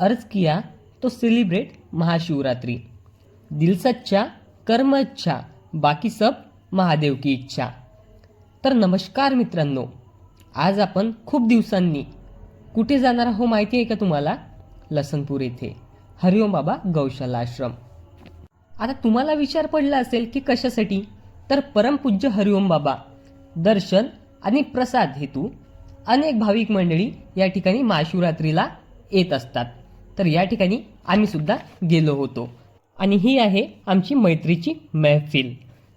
अर्ज किया तो सेलिब्रेट महाशिवरात्रि. दिल सच्चा कर्म इच्छा बाकी सब महादेव की इच्छा. तर नमस्कार मित्रांनो आज आपण खूप दिवसांनी कुठे जाणार आहो माहिती आहे का तुम्हाला? लसनपूर येथे. हरिओम बाबा गौशाला आश्रम. आता तुम्हाला विचार पडला असेल की कशासाठी? तर परमपूज्य हरिओम बाबा दर्शन आणि प्रसाद हेतू अनेक भाविक मंडळी या ठिकाणी महाशिवरात्रीला येत असतात. तर या ठिकाणी आम्ही सुद्धा गेलो होतो. आणि ही आहे आमची मैत्रीची मैफिल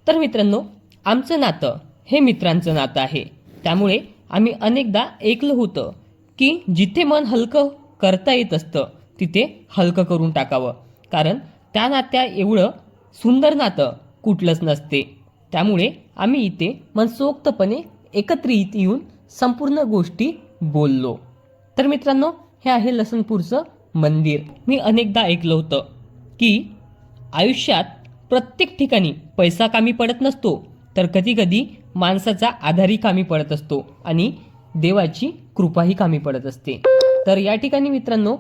तर मित्रांनो आमचं नातं हे मित्रांचं नातं आहे. त्यामुळे आम्ही अनेकदा ऐकलं होतं की जिथे मन हलकं करता येत असतं तिथे हलकं करून टाकावं. कारण त्या नात्या एवढं सुंदर नातं कुठलंच नसते. त्यामुळे आम्ही इथे मनसोक्तपणे एकत्रित येऊन संपूर्ण गोष्टी बोललो. तर मित्रांनो हे आहे लसनपूरचं मंदिर मी अनेकदा ऐकलं होतं की आयुष्यात प्रत्येक ठिकाणी पैसा कामी पडत नसतो तर कधीकधी माणसाचा आधारही कामी पडत असतो आणि देवाची कृपाही कामी पडत असते. तर या ठिकाणी मित्रांनो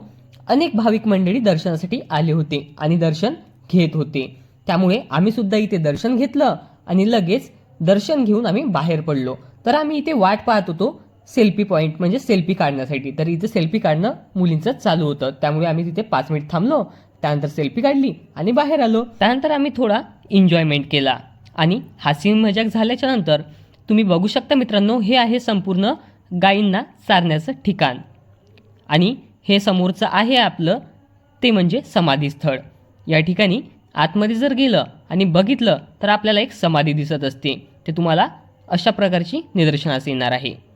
अनेक भाविक मंडळी दर्शनासाठी आले होते आणि दर्शन घेत होते. त्यामुळे आम्ही सुद्धा इथे दर्शन घेतलं आणि लगेच दर्शन घेऊन आम्ही बाहेर पडलो. तर आम्ही इथे वाट पाहत होतो सेल्फी पॉईंट म्हणजे सेल्फी काढण्यासाठी. तर इथे सेल्फी काढणं मुलींचं चालू होतं. त्यामुळे आम्ही तिथे पाच मिनिट थांबलो. त्यानंतर सेल्फी काढली आणि बाहेर आलो. त्यानंतर आम्ही थोडा एन्जॉयमेंट केला. आणि हासी मजाक झाल्याच्यानंतर तुम्ही बघू शकता मित्रांनो हे आहे संपूर्ण गायींना चारण्याचं ठिकाण. आणि हे समोरचं आहे आपलं ते म्हणजे समाधी स्थळ या ठिकाणी आतमध्ये जर गेलं आणि बघितलं तर आपल्याला एक समाधी दिसत असते. ते तुम्हाला अशा प्रकारची निदर्शनास येणार आहे.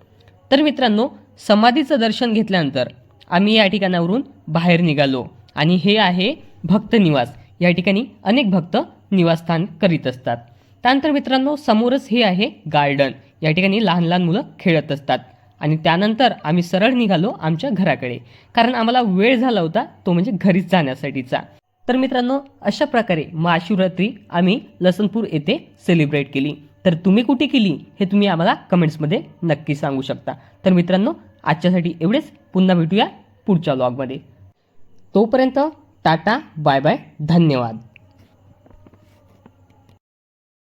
तर मित्रांनो समाधीचं दर्शन घेतल्यानंतर आम्ही या ठिकाणावरून बाहेर निघालो. आणि हे आहे भक्त निवास. या ठिकाणी अनेक भक्त निवासस्थान करीत असतात. त्यानंतर मित्रांनो समोरच हे आहे गार्डन. या ठिकाणी लहान लहान मुलं खेळत असतात. आणि त्यानंतर आम्ही सरळ निघालो आमच्या घराकडे. कारण आम्हाला वेळ झाला होता तो म्हणजे घरीच जाण्यासाठीचा. तर मित्रांनो अशा प्रकारे महाशिवरात्री आम्ही लसनपूर येथे सेलिब्रेट केली. तर तुम्ही कुठे केली हे तुम्ही आम्हाला कमेंट्समध्ये नक्की सांगू शकता. तर मित्रांनो आजच्यासाठी एवढेच. पुन्हा भेटूया पुढच्या ब्लॉगमध्ये तोपर्यंत टाटा बाय बाय धन्यवाद.